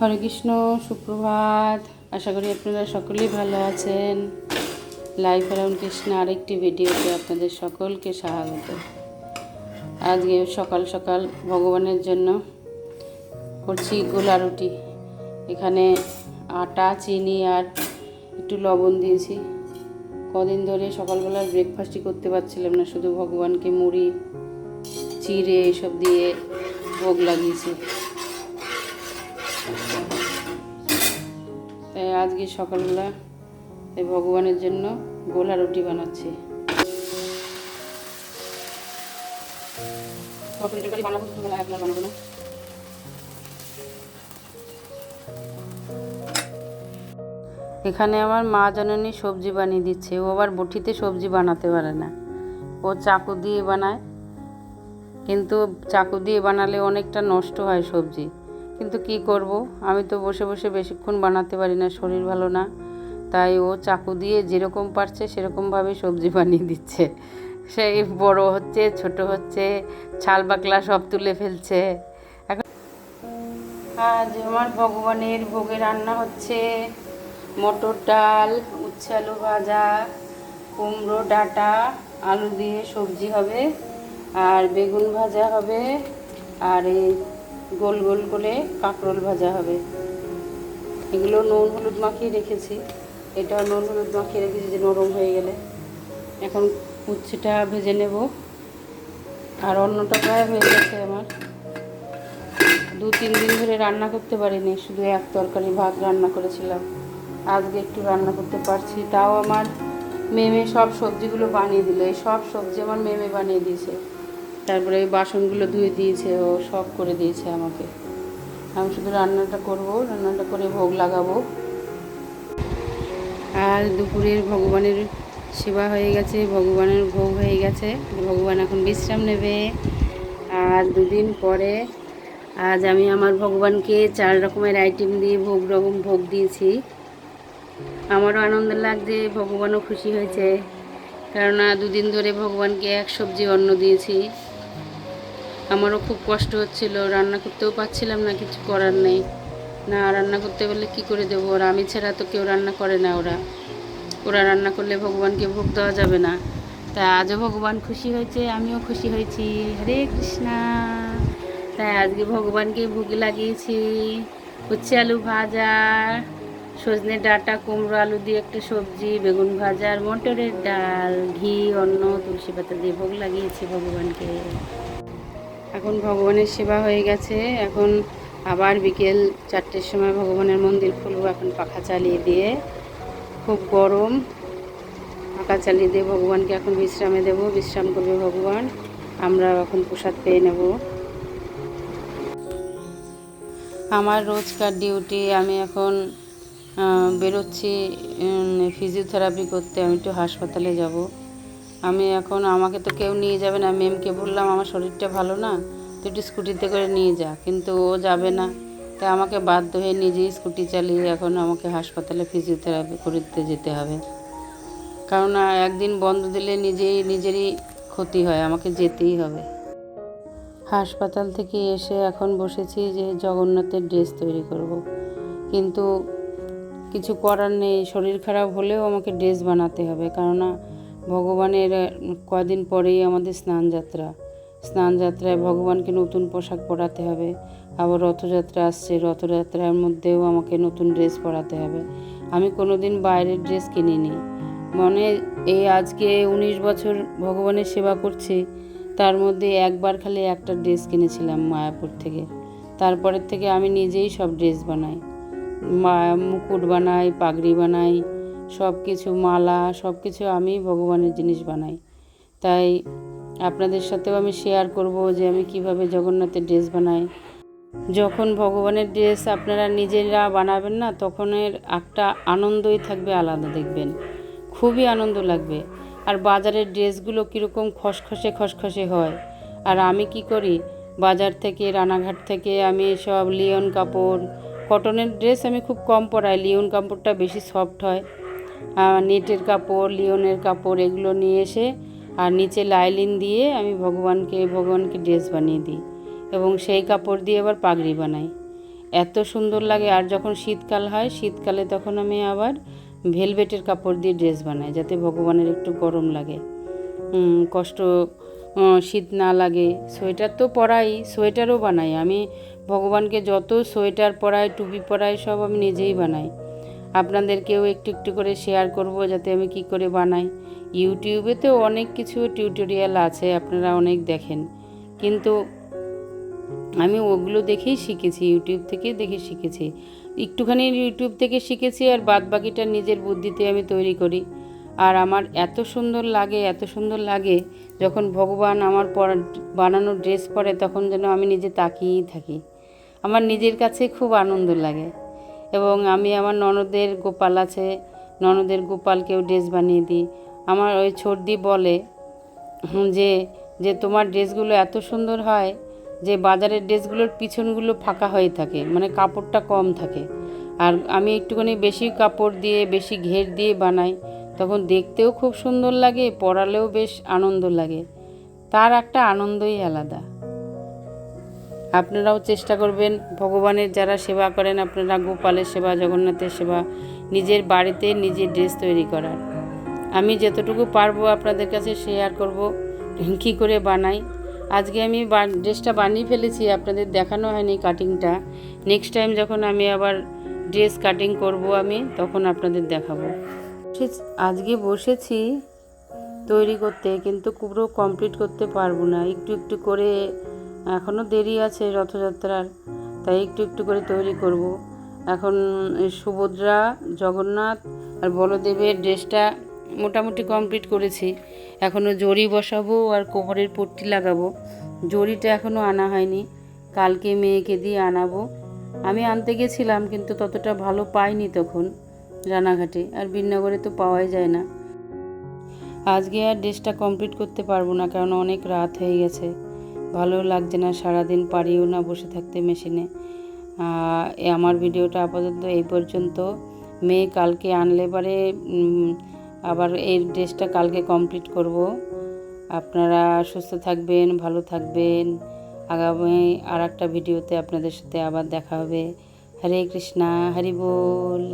হরে কৃষ্ণ, সুপ্রভাত। আশা করি আপনারা সকলেই ভালো আছেন। লাইফ অ্যারাউন্ড কৃষ্ণ আরেকটি ভিডিওতে আপনাদের সকলকে স্বাগত। আজকে সকাল সকাল ভগবানের জন্য করছি গোলা রুটি এখানে আটা, চিনি আর একটু লবণ দিয়েছি। কদিন ধরে সকালবেলা ব্রেকফাস্টই করতে পারছিলাম না, শুধু ভগবানকে মুড়ি, চিড়ে এসব দিয়ে ভোগ লাগিয়েছি। আজকে সকালবেলা ভগবানের জন্য গোলা রুটি বানাচ্ছি। পটল তরকারি বানাবো বানাবো না। এখানে আমার মা জননী সবজি বানিয়ে দিচ্ছে ও আবার বটিতে সবজি বানাতে পারে না। ও চাকু দিয়ে বানায় কিন্তু চাকু দিয়ে বানালে অনেকটা নষ্ট হয় সবজি। কিন্তু কি করব? আমি তো বসে বসে বেশিক্ষণ বানাতে পারি না, শরীর ভালো না। তাই ও চাকু দিয়ে যেরকম পারছে, সেরকমভাবে সবজি বানিয়ে দিচ্ছে। সেই বড় হচ্ছে, ছোট হচ্ছে, ছাল বাকলা সব তুলে ফেলছে। এখন আজ আমার ভগবানের ভোগে রান্না হচ্ছে মটর ডাল, উচ্ছে আলু ভাজা, কুমড়ো ডাঁটা, আলু দিয়ে সবজি হবে, আর বেগুন ভাজা হবে, আর এই গোল গোল করে কাঁকরোল ভাজা হবে। এগুলো নুন হলুদ মাখিয়ে রেখেছি। এটাও নুন হলুদ মাখিয়ে রেখেছি যে নরম হয়ে গেলে। এখন উচ্ছেটা ভেজে নেব। আর অন্যটা প্রায় হয়ে গেছে আমার। দু তিন দিন ধরে রান্না করতে পারিনি, শুধু এক তরকারি ভাত রান্না করেছিলাম। আজকে একটু রান্না করতে পারছি। তাও আমার মেমে সব সবজিগুলো বানিয়ে দিল। এই সব সবজি আমার মেমে বানিয়ে দিয়েছে। তারপরে এই বাসনগুলো ধুয়ে দিয়েছে, ও সব করে দিয়েছে আমাকে। আমি শুধু রান্নাটা করব, রান্নাটা করে ভোগ লাগাবো। আর দুপুরের ভগবানের সেবা হয়ে গেছে, ভগবানের ভোগ হয়ে গেছে। ভগবান এখন বিশ্রাম নেবে। আর দুদিন পরে আজ আমি আমার ভগবানকে চার রকমের আইটেম দিয়ে ভোগ রকম ভোগ দিয়েছি। আমারও আনন্দ লাগছে, ভগবানও খুশি হয়েছে। কেননা দুদিন ধরে ভগবানকে এক সবজি অন্ন দিয়েছি। আমারও খুব কষ্ট হচ্ছিল, রান্না করতেও পারছিলাম না, কিছু করার নেই। না, রান্না করতে বললে কি করে দেবো ওরা? আমি ছাড়া তো কেউ রান্না করে না ওরা। ওরা রান্না করলে ভগবানকে ভোগ দেওয়া যাবে না। তাই আজও ভগবান খুশি হয়েছে, আমিও খুশি হয়েছি। হরে কৃষ্ণা। তাই আজকে ভগবানকে ভোগ লাগিয়েছি। উচ্ছে আলু ভাজা সজনে ডাঁটা, কুমড়ো আলু দিয়ে একটা সবজি, বেগুন ভাজা আর মটরের ডাল, ঘি, অন্ন, তুলসী পাতা দিয়ে ভোগ লাগিয়েছি ভগবানকে। এখন ভগবানের সেবা হয়ে গেছে। এখন আবার বিকেল চারটের সময় ভগবানের মন্দির খুলবো এখন পাখা চালিয়ে দিয়ে। খুব গরম। পাখা চালিয়ে দিয়ে ভগবানকে এখন বিশ্রামে দেব। বিশ্রাম করবে ভগবান। আমরা এখন প্রসাদ পেয়ে নেব। আমার রোজকার ডিউটি, আমি এখন বেরোচ্ছি ফিজিওথেরাপি করতে। আমি একটু হাসপাতালে যাব। আমি এখন আমাকে তো কেউ নিয়ে যাবে না। ম্যামকে বললাম, আমার শরীরটা ভালো না, তুই একটু স্কুটিতে করে নিয়ে যা। কিন্তু ও যাবে না। তাই আমাকে বাধ্য হয়ে নিজেই স্কুটি চালিয়ে এখন আমাকে হাসপাতালে ফিজিওথেরাপি করতে যেতে হবে। কারণ একদিন বন্ধ দিলে নিজেই, নিজেরই ক্ষতি হয়, আমাকে যেতেই হবে। হাসপাতাল থেকে এসে এখন বসেছি যে জগন্নাথের ড্রেস তৈরি করব। কিন্তু কিছু করার নেই, শরীর খারাপ হলেও আমাকে ড্রেস বানাতে হবে। কেননা ভগবানের কদিন পরেই আমাদের স্নান যাত্রা স্নান যাত্রায় ভগবানকে নতুন পোশাক পরাতে হবে। আবার রথযাত্রা আসছে, রথযাত্রার মধ্যেও আমাকে নতুন ড্রেস পরাতে হবে। আমি কোনো দিন বাইরের ড্রেস কিনিনি। মনে এই আজকে উনিশ বছর ভগবানের সেবা করছি, তার মধ্যে একবার খালি একটা ড্রেস কিনেছিলাম মায়াপুর থেকে। তারপরের থেকে আমি নিজেই সব ড্রেস বানাই। মুকুট বানাই, পাগড়ি বানাই সব কিছু মালা সব কিছু আমি ভগবানের জিনিস বানাই। তাই আপনাদের সাথেও আমি শেয়ার করব যে আমি কীভাবে জগন্নাথের ড্রেস বানাই। যখন ভগবানের ড্রেস আপনারা নিজেরা বানাবেন না তখন এর একটা আনন্দই থাকবে আলাদা, দেখবেন। খুবই আনন্দ লাগবে। আর বাজারের ড্রেসগুলো কীরকম খসখসে খসখসে হয়। আর আমি কি করি, বাজার থেকে, রানাঘাট থেকে আমি সব লিওন কাপড়, কটনের ড্রেস আমি খুব কম পরাই, লিওন কাপড়টা বেশি সফট হয়। নেটের কাপড়, লিওনের কাপড় এগুলো নিয়ে এসে আর নিচে লাইলিন দিয়ে আমি ভগবানকে ভগবানকে ড্রেস বানিয়ে দিই এবং সেই কাপড় দিয়ে আবার পাগড়ি বানাই। এত সুন্দর লাগে আর যখন শীতকাল হয়, শীতকালে তখন আমি আবার ভেলভেটের কাপড় দিয়ে ড্রেস বানাই যাতে ভগবানের একটু গরম লাগে। কষ্ট শীত না লাগে। সোয়েটার তো পরাই, সোয়েটারও বানাই। আমি ভগবানকে যত সোয়েটার পরাই, টুপি পরাই সব আমি নিজেই বানাই। আপনাদেরকেও একটু একটু করে শেয়ার করব যাতে আমি কি করে বানাই। ইউটিউবে তো অনেক কিছু টিউটোরিয়াল আছে, আপনারা অনেক দেখেন। কিন্তু আমি ওগুলো দেখেই শিখেছি ইউটিউব থেকে দেখে শিখেছি। একটুখানি ইউটিউব থেকে শিখেছি আর বাদ বাকিটা নিজের বুদ্ধিতে আমি তৈরি করি। আর আমার এত সুন্দর লাগে, এত সুন্দর লাগে, যখন ভগবান আমার পরা, বানানো ড্রেস পরে, তখন যেন আমি নিজে তাকিয়েই থাকি। আমার নিজের কাছে খুব আনন্দ লাগে। এবং আমি আমার ননদের গোপাল আছে, ননদের গোপালকেও ড্রেস বানিয়ে দিই। আমার ওই ছর্দি বলে যে যে তোমার ড্রেসগুলো এত সুন্দর হয় যে বাজারের ড্রেসগুলোর পিছনগুলো ফাঁকা হয়ে থাকে মানে কাপড়টা কম থাকে। আর আমি একটুখানি বেশি কাপড় দিয়ে, বেশি ঘের দিয়ে বানাই, তখন দেখতেও খুব সুন্দর লাগে, পরালেও বেশ আনন্দ লাগে। তার একটা আনন্দই আলাদা। আপনারাও চেষ্টা করবেন ভগবানের যারা সেবা করেন, আপনারা গোপালের সেবা, জগন্নাথের সেবা, নিজের বাড়িতে নিজের ড্রেস তৈরি করার। আমি যতটুকু পারব আপনাদের কাছে শেয়ার করব কী করে বানাই। আজকে আমি ড্রেসটা বানিয়ে ফেলেছি, আপনাদের দেখানো হয়নি কাটিংটা নেক্সট টাইম যখন আমি আবার ড্রেস কাটিং করব আমি, তখন আপনাদের দেখাবো। আজকে বসেছি তৈরি করতে, কিন্তু পুরো কমপ্লিট করতে পারব না। একটু একটু করে এখনও দেরি আছে রথযাত্রার, তাই একটু একটু করে তৈরি করব। এখন সুভদ্রা, জগন্নাথ আর বলদেবের ড্রেসটা মোটামুটি কমপ্লিট করেছি। এখনও জড়ি বসাবো আর কোমরের পট্টি লাগাবো। জড়িটা এখনও আনা হয়নি। কালকে মেয়েকে দিয়ে আনাবো। আমি আনতে গেছিলাম, কিন্তু ততটা ভালো পাইনি তখন রানাঘাটে। আর বিন্নগরে তো পাওয়াই যায় না। আজকে আর ড্রেসটা কমপ্লিট করতে পারব না, কারণ অনেক রাত হয়ে গেছে। ভালো লাগছে না, সারাদিন পারিও না বসে থাকতে মেশিনে। আমার ভিডিওটা আপাতত এই পর্যন্ত। মেয়ে কালকে আনলে পারে আবার এই ড্রেসটা কালকে কমপ্লিট করব। আপনারা সুস্থ থাকবেন, ভালো থাকবেন। আগামী আর একটা ভিডিওতে আপনাদের সাথে আবার দেখা হবে। হরে কৃষ্ণা, হরি বল।